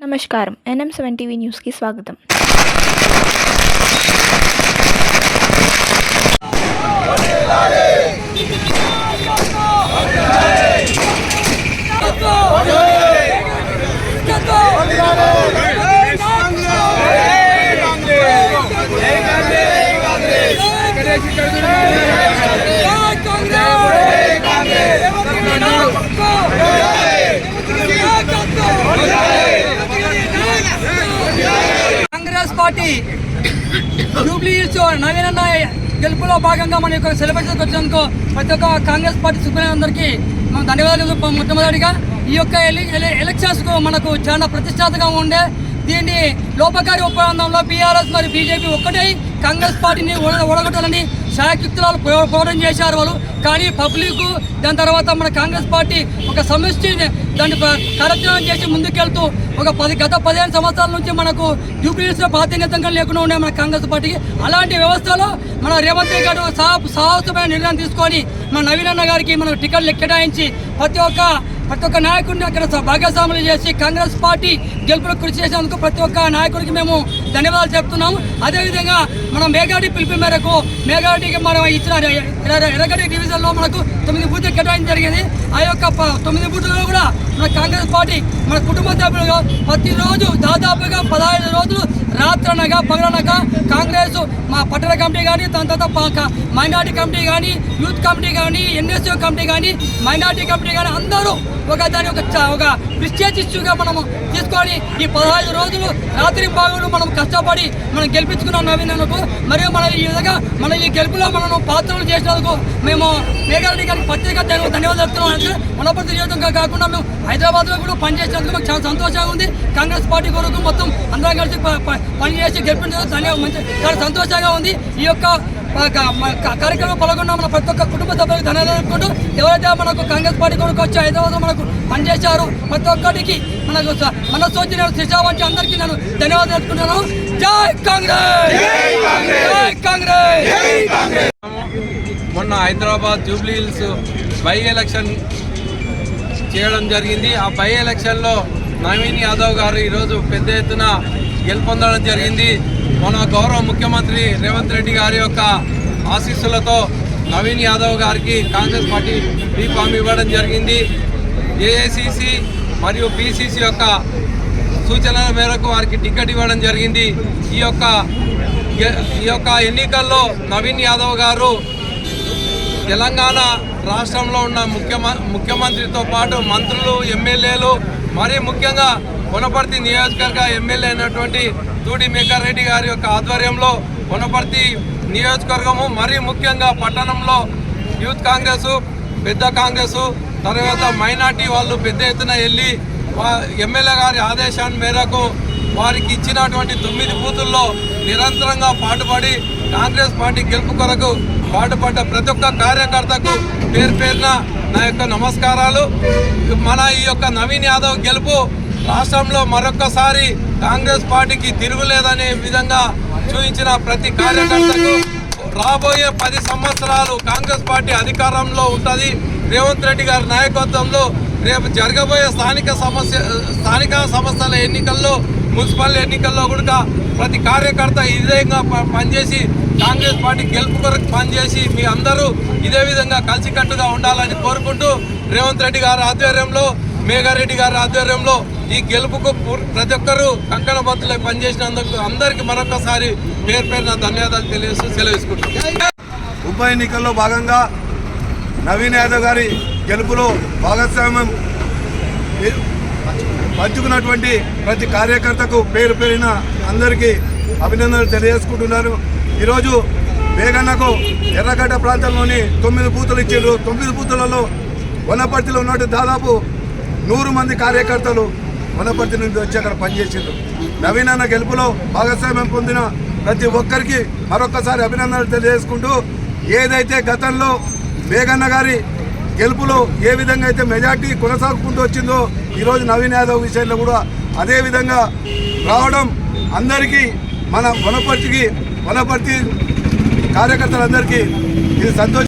నమస్కారం. NM seven TV న్యూస్కి స్వాగతం. కాంగ్రెస్ పార్టీ జూబ్లీ నవీనన్న గెలుపులో భాగంగా మన యొక్క సెలబ్రేషన్కి వచ్చినందుకు ప్రతి ఒక్క కాంగ్రెస్ పార్టీ సుప్రీందరికీ మనం ధన్యవాదాలు చెప్పాం మొట్టమొదటిగా. ఈ యొక్క ఎలి ఎలక్షన్స్కు మనకు చాలా ప్రతిష్టాత్మకంగా ఉండే దీన్ని లోపకారి ఒప్పందంలో బీఆర్ఎస్ మరియు బీజేపీ ఒక్కటే కాంగ్రెస్ పార్టీని ఓడగొట్టాలని శాయక్యుక్తులు పోరాటం చేశారు వాళ్ళు. కానీ పబ్లిక్ దాని తర్వాత మన కాంగ్రెస్ పార్టీ ఒక సమిష్టిని దాన్ని ప- కార్యక్రమం చేసి ముందుకెళ్తూ ఒక పది గత పదిహేను సంవత్సరాల నుంచి మనకు యూపీఎస్లో ప్రాతినిధ్యంగా లేకుండా ఉండే మన కాంగ్రెస్ పార్టీకి అలాంటి వ్యవస్థలో మన రేవంత్ రెడ్డి గారు సాహసమైన నిర్ణయం తీసుకొని మన నవీనన్న గారికి మనం టికెట్లు కేటాయించి ప్రతి ఒక్క ప్రతి ఒక్క నాయకుడిని అక్కడ భాగస్వాములు చేసి కాంగ్రెస్ పార్టీ గెలుపులకు కృషి చేసేందుకు ప్రతి ఒక్క నాయకుడికి మేము ధన్యవాదాలు చెప్తున్నాము. అదేవిధంగా మనం మేఘాడి పిలుపు మేరకు మేఘాడికి మనం ఇచ్చిన ఎరగడి ఎర్ర- డివిజన్లో మనకు తొమ్మిది బూతులు కేటాయించడం జరిగింది. ఆ యొక్క ప- తొమ్మిది బూతులలో కూడా మన కాంగ్రెస్ పార్టీ మన కుటుంబ సభ్యులుగా ప్రతిరోజు దాదాపుగా పదహైదు రోజులు రాత్రి అనగా పగలనగా కాంగ్రెస్ మా పట్టణ కమిటీ కానీ దాని తర్వాత మైనార్టీ కమిటీ కానీ యూత్ కమిటీ కానీ ఎన్ఎస్యూ కమిటీ కానీ మైనార్టీ కమిటీ కానీ అందరూ ఒక దాని ఒక ఒక ప్రిస్టేజ్ ఇష్యూగా మనము తీసుకొని ఈ పదహైదు రోజులు రాత్రి భాగంలో మనం కష్టపడి మనం గెలిపించుకున్నాం నవీనకు మరియు మన ఈ విధంగా మన ఈ గెలుపులో మనం పాత్రలు చేసినందుకు మేము మేఘారెడ్డి గారికి ప్రత్యేక ధన్యవాదాలు చెప్తున్నాం మనపతి నియోజకంగా కాకుండా మేము హైదరాబాద్లో కూడా పనిచేసినందుకు మాకు చాలా సంతోషంగా ఉంది. కాంగ్రెస్ పార్టీ కొరకు మొత్తం అందరం కలిసి పని ప- పనిచేసి గెలిపించడం ధన్యవాదాలు మంచి చాలా సంతోషంగా ఉంది. ఈ యొక్క కార్యక్రమం పాల్గొన్న మన ప్రతి ఒక్క కుటుంబ సభ్యులకు ధన్యవాదాలు చెప్పుకుంటూ ఎవరైతే మనకు కాంగ్రెస్ పార్టీ కొరకు వచ్చి హైదరాబాద్ మనకు పనిచేశారు ప్రతి ఒక్కరికి మనకు స- మనసు వచ్చి నేను శిక్షా వంచి అందరికీ నేను ధన్యవాదాలు చెప్పుకుంటున్నాను జై కాంగ్రెస్! జై కాంగ్రెస్! మొన్న హైదరాబాద్ జూబ్లీ హిల్స్ బై ఎలక్షన్ చేయడం జరిగింది. ఆ బై ఎలక్షన్లో నవీన్ యాదవ్ గారు ఈరోజు పెద్ద ఎత్తున గెలుపొందడం జరిగింది. మన గౌరవ ముఖ్యమంత్రి రేవంత్ రెడ్డి గారి యొక్క ఆశీస్సులతో నవీన్ యాదవ్ గారికి కాంగ్రెస్ పార్టీ బీఫామ్ ఇవ్వడం జరిగింది. ఏఐసిసి మరియు పిసిసి యొక్క సూచనల మేరకు వారికి టికెట్ ఇవ్వడం జరిగింది. ఈ యొక్క ఈ యొక్క ఎన్నికల్లో నవీన్ యాదవ్ గారు తెలంగాణ రాష్ట్రంలో ఉన్న ముఖ్యమ ముఖ్యమంత్రితో పాటు మంత్రులు ఎమ్మెల్యేలు మరీ ముఖ్యంగా కొనపర్తి నియోజకవర్గ ఎమ్మెల్యే అయినటువంటి తూడి మేకారెడ్డి గారి యొక్క ఆధ్వర్యంలో కొనపర్తి నియోజకవర్గము మరీ ముఖ్యంగా పట్టణంలో యూత్ కాంగ్రెస్ పెద్ద కాంగ్రెస్ తర్వాత మైనార్టీ వాళ్ళు పెద్ద ఎత్తున వెళ్ళి వా- ఎమ్మెల్యే గారి ఆదేశాన్ని మేరకు వారికి ఇచ్చినటువంటి తొమ్మిది బూతుల్లో నిరంతరంగా పాటుపడి కాంగ్రెస్ పార్టీ గెలుపు కొరకు పాటుపడ్డ ప్రతి ఒక్క కార్యకర్తకు పేరు పేరున నా యొక్క నమస్కారాలు. మన ఈ యొక్క నవీన్ యాదవ్ గెలుపు రాష్ట్రంలో మరొక్కసారి కాంగ్రెస్ పార్టీకి తిరుగులేదనే విధంగా చూపించిన ప్రతి కార్యకర్తకు రాబోయే పది సంవత్సరాలు కాంగ్రెస్ పార్టీ అధికారంలో ఉంటుంది. రేవంత్ రెడ్డి గారి నాయకత్వంలో రేపు జరగబోయే స్థానిక సమస్య స్థానిక సంస్థల ఎన్నికల్లో మున్సిపల్ ఎన్నికల్లో కూడా ప్రతి కార్యకర్త ఇదే పనిచేసి కాంగ్రెస్ పార్టీ గెలుపు కొరకు పనిచేసి మీ అందరూ ఇదే విధంగా కలిసికట్టుగా ఉండాలని కోరుకుంటూ రేవంత్ రెడ్డి గారి ఆధ్వర్యంలో మేఘారెడ్డి గారి ఆధ్వర్యంలో ఈ గెలుపుకు ప్రతి ఒక్కరూ కంకణ బద్దులై పనిచేసినందుకు అందరికీ మరొకసారి పేరు పేరున ధన్యవాదాలు తెలియజేస్తూ సెలవుకుంటున్నాను ఉప ఎన్నికల్లో భాగంగా నవీన్ యాదవ్ గారి గెలుపులో భాగస్వామ్యం పంచుకున్నటువంటి ప్రతి కార్యకర్తకు పేరు పేరిన అందరికీ అభినందనలు తెలియజేసుకుంటున్నాను ఈరోజు వేగన్నకు ఎర్రగడ్డ ప్రాంతంలోని తొమ్మిది బూతులు ఇచ్చారు తొమ్మిది బూతులలో వనపర్తిలో ఉన్నట్టు దాదాపు నూరు మంది కార్యకర్తలు వనపర్తి నుంచి వచ్చి అక్కడ పనిచేసిండ్రు. నవీన్ అన్న గెలుపులో భాగస్వామ్యం పొందిన ప్రతి ఒక్కరికి మరొకసారి అభినందనలు తెలియజేసుకుంటూ ఏదైతే గతంలో మేఘన్న గారి గెలుపులో ఏ విధంగా అయితే మెజార్టీ కొనసాగుకుంటూ వచ్చిందో ఈరోజు నవీన్ యాదవ్ విషయంలో కూడా అదే విధంగా రావడం అందరికీ మన వనపర్తికి వనపర్తి కార్యకర్తలందరికీ ఇది సంతోషం